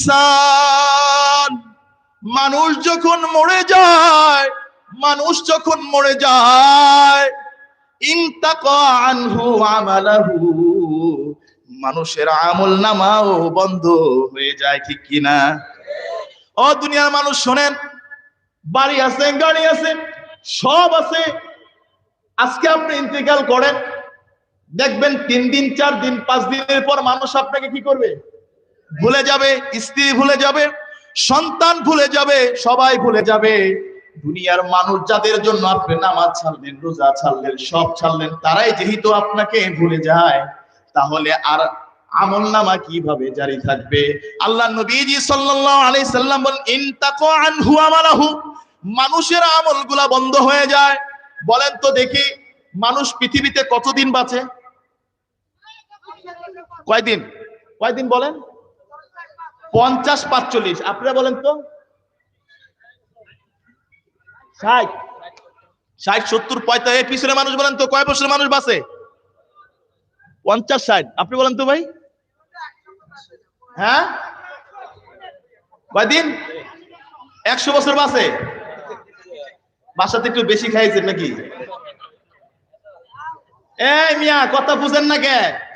ইনসান। মানুষ যখন মরে যায়, মানুষ যখন মরে যায় মানুষের আমল নামাও বন্ধ হয়ে যায়, ঠিক কিনা? ও দুনিয়ার মানুষ, শোনেন, বাড়ি আছে, গাড়ি আছে, সব আছে। আজকে আপনি ইন্তেকাল করেন, দেখবেন তিন দিন, চার দিন, পাঁচ দিনের পর মানুষ আপনাকে কি করবে? ভুলে যাবে, স্ত্রী ভুলে যাবে, সন্তান ভুলে যাবে, সবাই ভুলে যাবে। দুনিয়ার মানুষ যাদের জন্য আপনি নামাজ ছাড়লেন, রোজা ছাড়লেন, সব ছাড়লেন, তারাই যেহেতু আপনাকে ভুলে যায়, তাহলে আর আমল নামা কীভাবে জারি থাকবে? আল্লাহ নবীজি সাল্লাম বলেন ইনতাকু আনহু আমালাহু মানুষের আমলগুলা বন্ধ হয়ে যায়। বলেন তো দেখি, মানুষ পৃথিবীতে কতদিন বাঁচে? কয়দিন? কয়দিন বলেন? পঞ্চাশ পাঁচচল্লিশ। আপনারা বলেন তো? ষাট। ষাট, সত্তর, পঁয়তাল্লিশ। পিছনে মানুষ বলেন তো, কয় বছরের মানুষ বাঁচে? পঞ্চাশ, ষাট। আপনি বলেন তো ভাই। হ্যাঁ? কয়দিন একশো বছর বাঁচে। বাসাতে একটু বেশি খাইছেন নাকি? এই মিয়া, কথা বুঝেন না কে?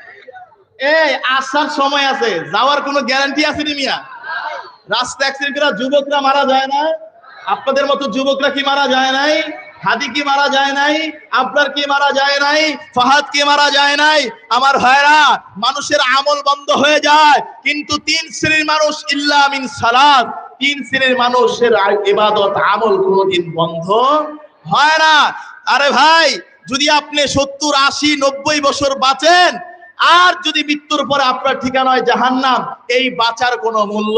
এই, আসার সময় আছে। যাওয়ার কোনো গ্যারান্টি আছে নি মিয়া? রাস্তা অ্যাক্সিডেন্ট করে যুবকরা মারা যায় না আপনাদের মতো যুবকরা কি মারা যায় নাই? হাদি কি মারা যায় নাই? আপনার কি মারা যায় নাই? ফাহাদ কি মারা যায় নাই? আমার ভাইরা, মানুষের আমল বন্ধ হয়ে যায়, কিন্তু তিন শ্রেণির মানুষ ইল্লা মিন সালাত। তিন শ্রেণির মানুষের ইবাদত, আমল কোনোদিন বন্ধ হয় না। আরে ভাই, যদি আপনি সত্তর, আশি, নব্বই বছর বাঁচেন আর যদি মৃত্যুর পরে আপনার ঠিকানা হয় জাহান্নাম, এই বাঁচার কোনো মূল্য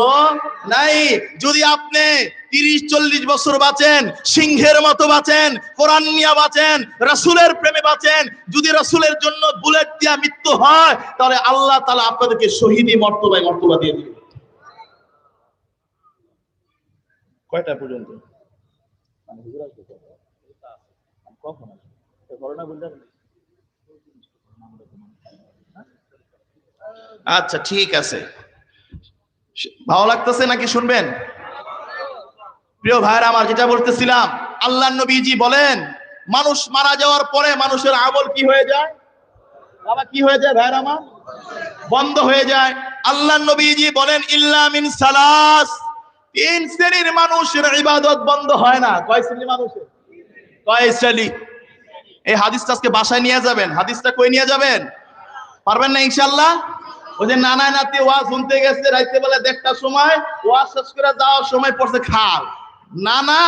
নাই। যদি আপনি তিরিশ, চল্লিশ বছর বাঁচেন, সিংহের মতো বাঁচেন, কোরআন নিয়ে বাঁচেন, রাসুলের প্রেমে বাঁচেন, যদি রাসুলের জন্য বুলেট দিয়া মৃত্যু হয়, তাহলে আল্লাহ তালা আপনাদেরকে শহীদি মর্তবায় মর্তবা দিয়ে দিবে। কয়টা পর্যন্ত? বললেন আচ্ছা ঠিক আছে। ভালো লাগতেছে নাকি শুনবেন? প্রিয় ভাইরা আমার যেটা বলতেছিলাম আল্লাহ নবীজি বলেন, মানুষ মারা যাওয়ার পরে মানুষের আমল কি হয়ে যায়? বাবা, কি হয়ে যায় ভাইরা আমার? বন্ধ হয়ে যায়। আল্লাহ নবীজি বলেন, ইল্লা মিন সালাস। তিন শ্রেণির মানুষের ইবাদত বন্ধ হয় না। কয় শ্রেণির মানুষের? কয় শ্রেণি? এই হাদিসটা আজকে বাসায় নিয়ে যাবেন। হাদিসটা কই নিয়ে যাবেন? পারবেন না ইনশাল্লাহ ওই যে নানা নাতি ওয়াজ শুনতে গেছে রাইতে বেলা দেড়টার সময় ওয়াজ শেষ করে যাওয়ার সময় পড়ছে খাল। না না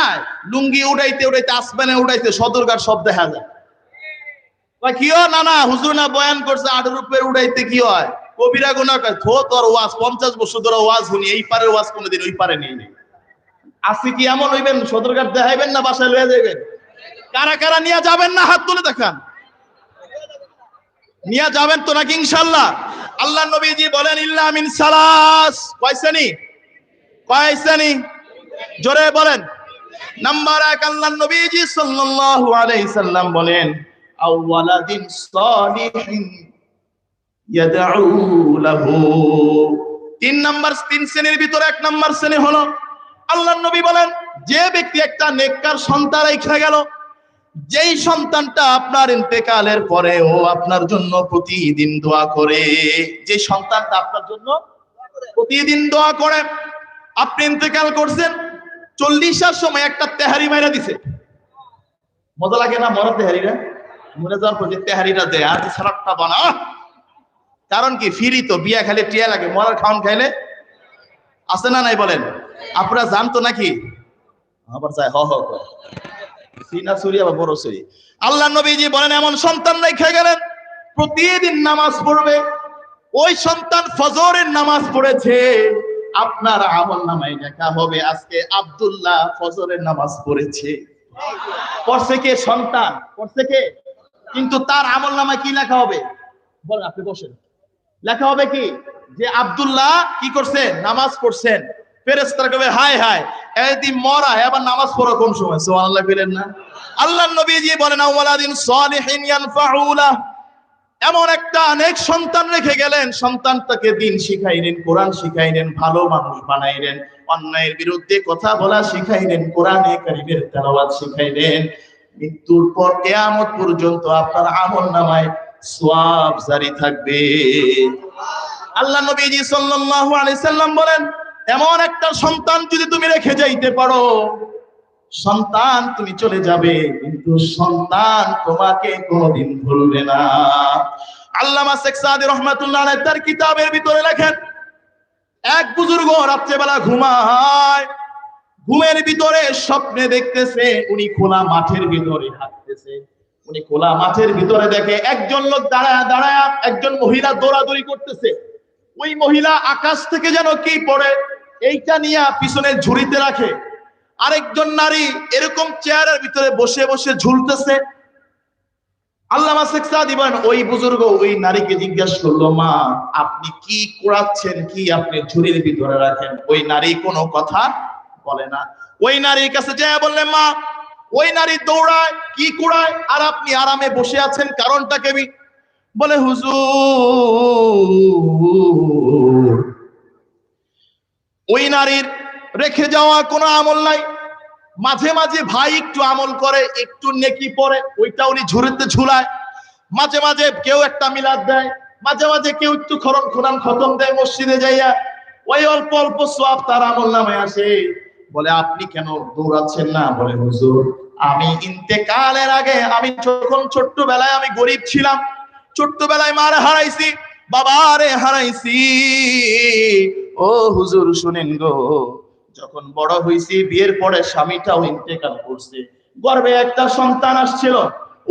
লুঙ্গি উড়াইতে উড়াইতে আসমানে উড়াইতে সদরঘাট সব দেখা যায়। কি না না বয়ান করছে আটের উপরে উড়াইতে কি হয়? তোর ওয়াজ, পঞ্চাশ বছর ধরে শুনি, এই পারের ওয়াজ কোনোদিন ওই পারে নেই এমন সদরঘাট দেখাইবেন না বাসায় কারা কারা নিয়ে যাবেন না? হাত তুলে দেখান। নিয়ে যাবেন তো নাকি ইনশাল্লাহ? আল্লাহ নবীজি বলেন, ইল্লা মিন সালাস। কয় শ্রেণি জোরে বলেন। নাম্বার এক, আল্লাহ নবীজি সাল্লাল্লাহু আলাইহি সাল্লাম বলেন, আওয়ালাদিন সালিহিন ইয়াদউ লাহু। তিন নাম্বার, তিন শ্রেণির ভিতরে এক নাম্বার শ্রেণি হলো, আল্লাহ নবী বলেন, যে ব্যক্তি একটা নেককার সন্তান রেখে গেল যেই সন্তানটা আপনার ইন্তেকালের পরে ও আপনার জন্য প্রতিদিন দোয়া করে যে সন্তানটা আপনার জন্য প্রতিদিন দোয়া করে, আপনি ইন্তেকাল করছেন, চল্লিশার সময় একটা তেহারি মাইরা দিছে। মজা লাগে না মরা তেহারিরা? মরে যাওয়ার পর যে তেহারিটা দেয় আর সারাপটা বানা। কারণ কি? ফিরি তো, বিয়া খাইলে টিয়া লাগে, মরার খাওয়ান খাইলে। আছে না নাই বলেন? আপনারা জানতো নাকি? আবার যায়, হ হ আল্লাহ নবীজি বলেন, এমন সন্তান রেখে গেলেন, প্রতিদিন নামাজ পড়বে। ওই সন্তান ফজরের নামাজ পড়েছে। আপনার আমল নামায় লেখা হবে, আজকে আব্দুল্লাহ ফজরের নামাজ পড়েছে। সন্তান? কিন্তু তার আমল নামায় কি লেখা হবে? বলেন আপনি বসেন। লেখা হবে কি? যে আব্দুল্লাহ কি করছেন? নামাজ পড়ছেন। কবে হায় হায়। অনেক সন্তান রেখে গেলেন দিন শিখাইলেন, কোরআন শিখাইলেন, ভালো মানুষ বানাইলেন, অন্যায়ের বিরুদ্ধে কথা বলা শিখাইলেন, কোরআনে কারিমের তেলাওয়াত শিখাইলেন। মৃত্যুর পর কেয়ামত পর্যন্ত আপনার আমল নামায় সোয়াব জারি থাকবে। আল্লাহ নবীজি সাল্লাল্লাহু আলাইহি সাল্লাম বলেন এমন একটা সন্তান যদি তুমি রেখে যাইতে পারো, সন্তান তুমি চলে যাবে, কিন্তু সন্তান তোমাকে কোনোদিন ভুলবে না। আল্লামা শেখ সাদি রহমাতুল্লাহ তার কিতাবের ভিতরে লেখেন, এক বুজুর্গ রাত্রেবেলা ঘুমায়, ঘুমের ভিতরে স্বপ্নে দেখতেছে, উনি খোলা মাঠের ভিতরে হাঁটতেছে। উনি খোলা মাঠের ভিতরে দেখে একজন লোক দাঁড়ায় দাঁড়ায় একজন মহিলা দৌড়াদৌড়ি করতেছে। ওই মহিলা আকাশ থেকে যেন কি পড়ে এইটা নিয়ে পিছনে ঝুড়িতে রাখে। আরেকজন নারী এরকম চেয়ারের ভিতরে বসে বসে ঝুলতেছে। আল্লামা শেখ ওই বুজুর্গ ওই নারীকে জিজ্ঞাসা করল, মা, আপনি কি কুড়াচ্ছেন, কি আপনি ঝুড়ির ভিতরে রাখেন? ওই নারী কোনো কথা বলে না। ওই নারীর কাছে যায় বললেন মা, ওই নারী দৌড়ায়, কি কুড়ায়, আর আপনি আরামে বসে আছেন, কারণটা কেবি বলে, হুজুর ওই নারীর রেখে যাওয়া কোনো আমল নাই। মাঝে মাঝে ভাই একটু আমল করে, একটু নেকি পরে, ওইটা উনি ঝুড়িতে ঝুলায়। মাঝে মাঝে কেউ একটা মিলাদ দেয়, মাঝে মাঝে কেউ একটু খরম খোরান খতম দেয় মসজিদে যাইয়া। ওই অল্প অল্প সব তার আমল নামে আসে। বলে, আপনি কেন দৌড়াচ্ছেন না? বলে, হুজুর, আমি ইন্তেকালের আগে আমি যখন ছোট্টবেলায় আমি গরিব ছিলাম, ছোট্টবেলায় মারে হারাইছি, বাবারে হারাইছি। ও হুজুর শুনেন গো, যখন বড় হইছি, বিয়ের পরে স্বামীটাও ইন্তেকাল করছে। গর্বে একটা সন্তান আসছিল।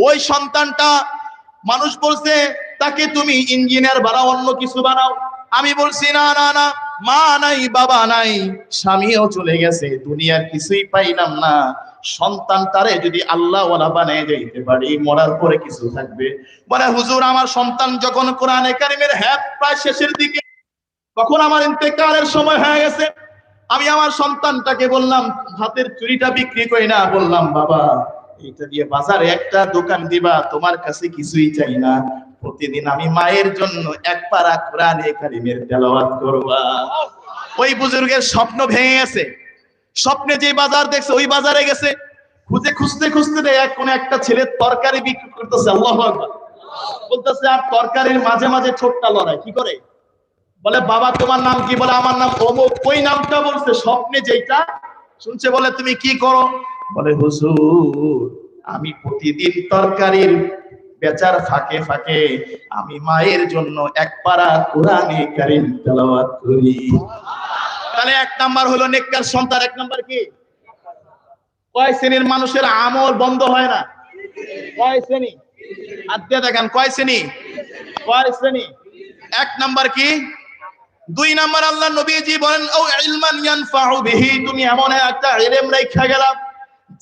ওই সন্তানটা মানুষ বলছে, তাকে তুমি ইঞ্জিনিয়ার বানাও, অন্য কিছু বানাও। আমি বলছি, না না না, মা নাই, বাবা নাই, স্বামীও চলে গেছে, দুনিয়ার কিছুই পাইলাম না। সন্তান তারে যদি আল্লাহ ওয়ালা বানিয়ে যাইতে পারি, মরার পরে কিছু থাকবে। বলে, হুজুর, আমার সন্তান যখন কোরআনে কারিমের হ্যাপ প্রায় শেষের দিকে তখন আমার ইন্তেকালের সময় হয়ে গেছে? আমি আমার সন্তানটাকে বললাম হাতের চুরিটা বিক্রি করি না। বললাম, বাবা এটা দিয়ে বাজারে একটা দোকান দিবা, তোমার কাছে কিছুই চাই না। প্রতিদিন আমি মায়ের জন্য এক পারা কোরআনে কারিমের তেলাওয়াত করবা। ওই বুজুর্গের স্বপ্ন ভেঙে গেছে। স্বপ্নে যে বাজার দেখছে, ওই বাজারে গেছে। খুঁজে খুঁজতে খুঁজতে দেয়, এক কোন একটা ছেলে তরকারি বিক্রি করতেছে, আল্লাহ বলতেছে, আর তরকারির মাঝে মাঝে ছোট্টা লড়াই, কি করে? বলে, বাবা, তোমার নাম কি? বলে, আমার নাম অমুক। ওই নামটা বলছে, স্বপ্নে যেটা শুনছে, বলে, তুমি কি করো? বলে, হুজুর, আমি প্রতিদিন তরকারির বেচার ফাঁকে ফাঁকে আমি মায়ের জন্য এক পারা কোরআনে কারিম তেলাওয়াত করি। তাহলে এক নাম্বার হলো নেককার সন্তান, এক নাম্বার কি? কয় শ্রেণির মানুষের আমল বন্ধ হয় না? কয় শ্রেণি? আদ্যা দেখেন, কয় শ্রেণি? কয় শ্রেণি? এক নাম্বার কি? দুই নাম্বার আল্লাহ নবীজি বলেন, ও ইলমান ইয়ানফাউ বিহি, তুমি এমন একটা ইলম রাখা গেলাম,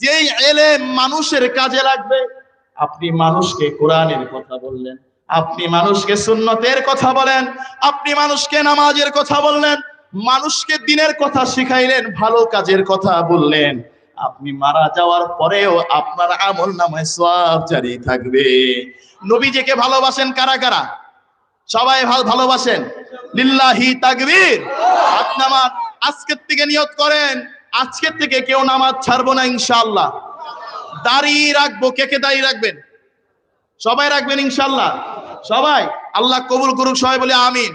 যেই ইলম মানুষের কাজে লাগবে। আপনি মানুষকে কোরআনের কথা বললেন, আপনি মানুষকে সুন্নতের কথা বলেন, আপনি মানুষকে নামাজের কথা বললেন, মানুষকে দিনের কথা শিখাইলেন, ভালো কাজের কথা বললেন। আপনি মারা যাওয়ার পরেও আপনার আমল নামায় সব জারি থাকবে। নবীজিকে ভালোবাসেন কারা কারা? সবাই ভালো ভালোবাসেন। লিল্লাহি তাকবীর। হাত নামাজ আজকের থেকে নিয়ত করেন, আজকের থেকে কেউ নামাজ ছাড়বো না ইনশাআল্লাহ। দাঁড়িয়ে রাখব, কে কে দাঁড়িয়ে রাখবেন? সবাই রাখবেন ইনশাআল্লাহ? সবাই? আল্লাহ কবুল করুক, সবাই বলে আমিন।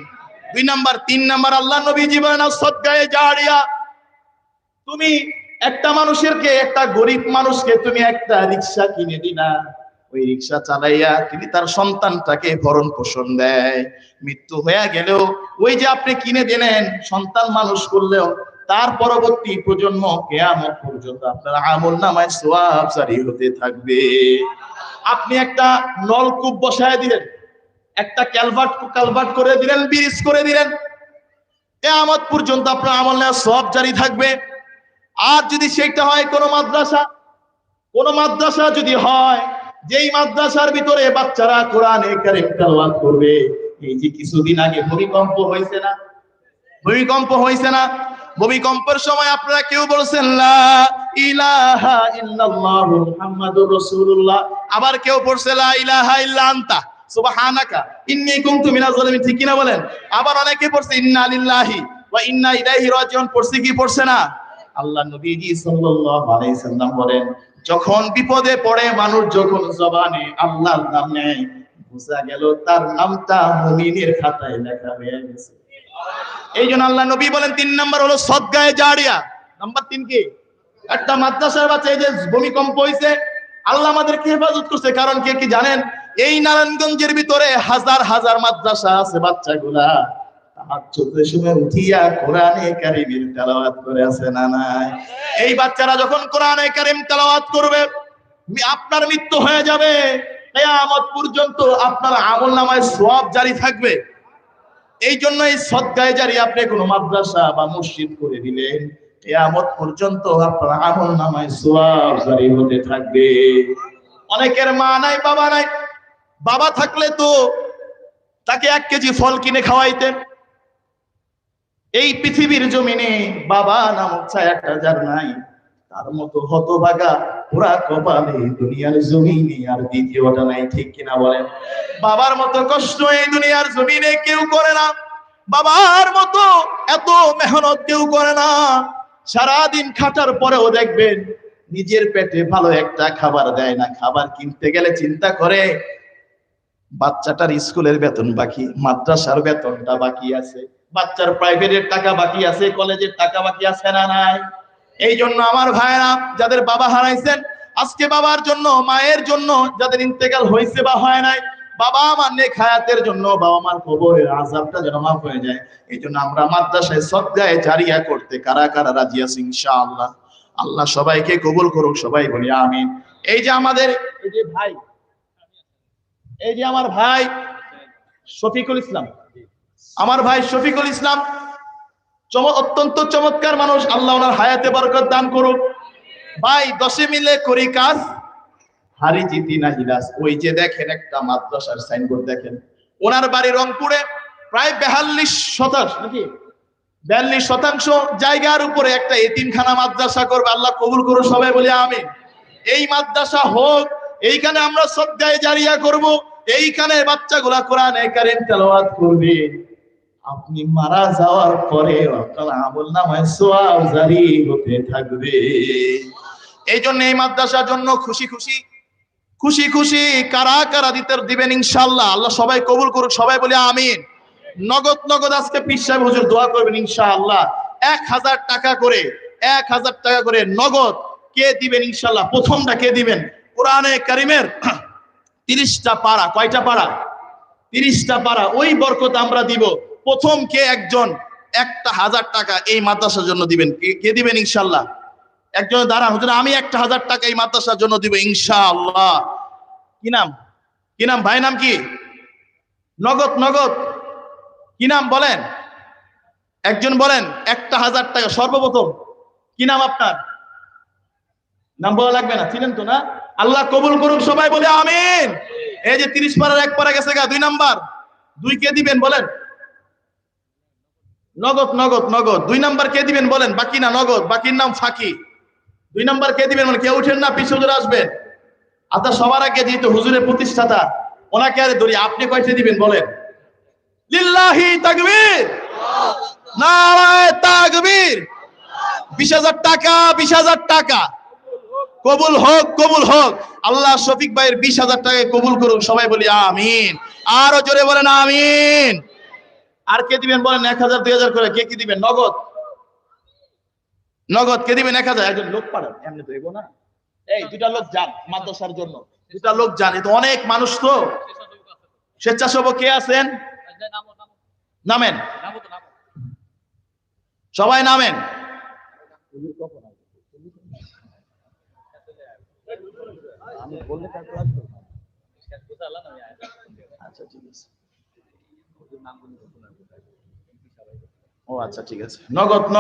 দুই নাম্বার, তিন নাম্বার, আল্লাহ নবী জীবন সদ্গায়ে জাড়িয়া তুমি একটা মানুষেরকে, একটা গরিব মানুষকে তুমি একটা রিক্সা কিনে দিনা ওই রিক্সা চালাইয়া তিনি তার সন্তানটাকে ভরণ পোষণ দেয়। মৃত্যু হয়ে গেলেও ওই যে আপনি কিনে দিলেন সন্তান মানুষ করলেও তার পরবর্তী প্রজন্ম কেয়ামত পর্যন্ত আপনার আমল নামায় সোয়াব জারি হতে থাকবে। আপনি একটা নলকূপ বসায় দিলেন, একটা ক্যালভার্ট কালভার্ট করে দিলেন, ব্রিজ করে দিলেন। কেয়ামত পর্যন্ত আপনার আমল নেওয়া সব জারি থাকবে। আর যদি সেটা হয় কোনো মাদ্রাসা, কোন মাদ্রাসা যদি হয় যেই মাদ্রাসার ভিতরে বাচ্চারা কোরআনে করবে, এই যে কিছুদিন আগে ভূমিকম্প হয়েছে না? ভূমিকম্প হয়েছে না? ভূমিকম্পের সময় আপনারা কেউ বলছেন আবার কেউ পড়ছে লা বলেন? আবার অনেকে পড়ছে পড়ছে কি, পড়ছে না? আল্লাহ নবীজি সাল্লাম বলেন যখন বিপদে পড়ে মানুষ, যখন জবানে আল্লাহর নাম নেয় বোঝা গেল, তার নামটা মুমিনের খাতায় লেখা হয়ে গেছে। এই জন্য আল্লাহ নবী বলেন, তিন নাম্বার হলো সদগায়ে জারিয়া। নাম্বার তিন কি? একটা মাদ্রাসার বাচ্চা, এই যে ভূমিকম্প হয়েছে আল্লাহ আমাদেরকে হেফাজত করছে। কারণ কে কি জানেন? এই নারায়ণগঞ্জের ভিতরে হাজার হাজার মাদ্রাসা আছে বাচ্চাগুলা। এই বাচ্চারা যখন কোরআনে কারিম তেলাওয়াত করবে আপনার মৃত্যু হয়ে যাবে। কিয়ামত পর্যন্ত আপনার আমল নামায় সওয়াব জারি থাকবে। এই জন্য এই সদগায় জারি আপনি কোনো মাদ্রাসা বা মসজিদ করে দিলেন পর্যন্ত আপনার হতে থাকবে। অনেকের মা নাই, বাবা নাই। বাবা থাকলে তো তাকে এক কেজি ফল কিনে খাওয়াইতেন। এই পৃথিবীর জমিনে বাবা নামক ছায়াটা যার নাই, তার মতো হতভাগা পুরা কপালে দুনিয়ার জমিনে আর দ্বিতীয়টা নাই, ঠিক কিনা বলেন? বাবার মতো কষ্ট এই দুনিয়ার জমিনে কেউ করে না, বাবার মতো এত মেহনত কেউ করে না। সারাদিন খাটার পরেও দেখবেন নিজের পেটে ভালো একটা খাবার দেয় না, খাবার কিনতে গেলে চিন্তা করে, বাচ্চাটার স্কুলের বেতন বাকি, মাদ্রাসার বেতনটা বাকি আছে। বাচ্চার প্রাইভেটের টাকা বাকি আছে কলেজের টাকা বাকি আছে না নাই? এই জন্য আমার ভাইরা যাদের বাবা হারাইছেন, আজকে বাবার জন্য, মায়ের জন্য যাদের ইন্তেকাল হয়েছে বা হয় নাই, বাবা আমার নেক হায়াতের জন্য বাবা মার কবরের আজাবটা যেন মাফ হয়ে যায়। এই জন্য আমরা মাদ্রাসায় সদ্গায় জারিয়া করতে কারা কারা রাজি আছি ইনশাআল্লাহ? আল্লাহ সবাইকে কবুল করুক, সবাই বলি আমিন। এই যে আমাদের, এই যে ভাই, এই যে আমার ভাই শফিকুল ইসলাম। আমার ভাই শফিকুল ইসলাম অত্যন্ত চমৎকার মানুষ, আল্লাহ ওনার হায়াতে বরকত দান করুক। ভাই, দশে মিলে করি কাজ। হারি জিতি না হিলাস ওই যে দেখেন একটা মাদ্রাসার সাইনবোর্ড দেখেন। ওনার বাড়ি রংপুরে, প্রায় বেহাল্লিশ শতাংশ নাকি? বিয়াল্লিশ শতাংশ জায়গার উপরে একটা এতিমখানা মাদ্রাসা করবে। আল্লাহ কবুল করুন সবাই বলি আমি এই মাদ্রাসা হোক, এইখানে আমরা শ্রদ্ধায় জারিয়া করব। এইখানে বাচ্চাগুলা কোরআনে তেলাওয়াত করবে। আপনি মারা যাওয়ার পরে আপনার আমল নামায় সোয়াব জারি হতে থাকবে। এই জন্য এই মাদ্রাসার জন্য খুশি খুশি খুশি খুশি কারা কারা দিতে দিবেন ইনশাল্লাহ আল্লাহ সবাই কবুল করুক, সবাই বলে আমিন। নগদ নগদ আজকে পীর হুজুর দোয়া করবেন ইনশাআল্লাহ। এক হাজার টাকা করে, এক হাজার টাকা করে নগদ কে দিবেন ইনশাল্লাহ প্রথমটা কে দিবেন? কোরআনে কারিমের তিরিশটা পাড়া কয়টা পাড়া তিরিশটা পাড়া ওই বরকত আমরা দিব। প্রথম কে একজন? একটা হাজার টাকা এই মাদ্রাসার জন্য দিবেন। কে- দিবেন ইনশাল্লাহ একজন দাঁড়ান, হুজুর, আমি একটা হাজার টাকা এই মাদ্রাসার জন্য দিব ইনশাআল্লাহ। কি নাম? কি নাম? ভাই নাম কি? নগদ নগদ। কি নাম বলেন? একজন বলেন, একটা হাজার টাকা, সর্বপ্রথম। কি নাম আপনার? নাম বলা লাগবে না ছিলেন তো না? আল্লাহ কবুল করুক, সবাই বলে আমিন। এই যে তিরিশ পাড়ার এক পাড়া গেছে গা, দুই নাম্বার। দুই কে দিবেন বলেন? নগদ নগদ নগদ। দুই নাম্বার কে দিবেন বলেন? বাকি না, নগদ? বাকির নাম ফাঁকি। দুই নাম্বার কে দিবেন মানে কেউ উঠেন না, পিছু হুজুর আসবেন। আপনার সবার আগে যেহেতু হুজুরের প্রতিষ্ঠাতা, ওনাকে আরে ধরি, আপনি কয়টা দিবেন বলেন? তাকবীর! তাকবীর! বিশ হাজার টাকা, বিশ হাজার টাকা। কবুল হোক কবুল হোক। আল্লাহ শফিক ভাইয়ের বিশ হাজার কবুল সবাই বলি আমিন। আরও জোরে বলেন, আমিন। আর কে দিবেন বলেন এক হাজার, দুই হাজার করে? কে কি দিবেন? নগদ। নগদ কে দিবেন? এক হাজার। একজন লোক পাঠান, এমনি তো না। এই দুটা লোক যান মাদ্রাসার জন্য। দুটা লোক যান। তো অনেক মানুষ তো। স্বেচ্ছাসেবক কে আছেন? নামেন। সবাই নামেন। আচ্ছা ঠিক আছে। ও আচ্ছা ঠিক আছে। নগদ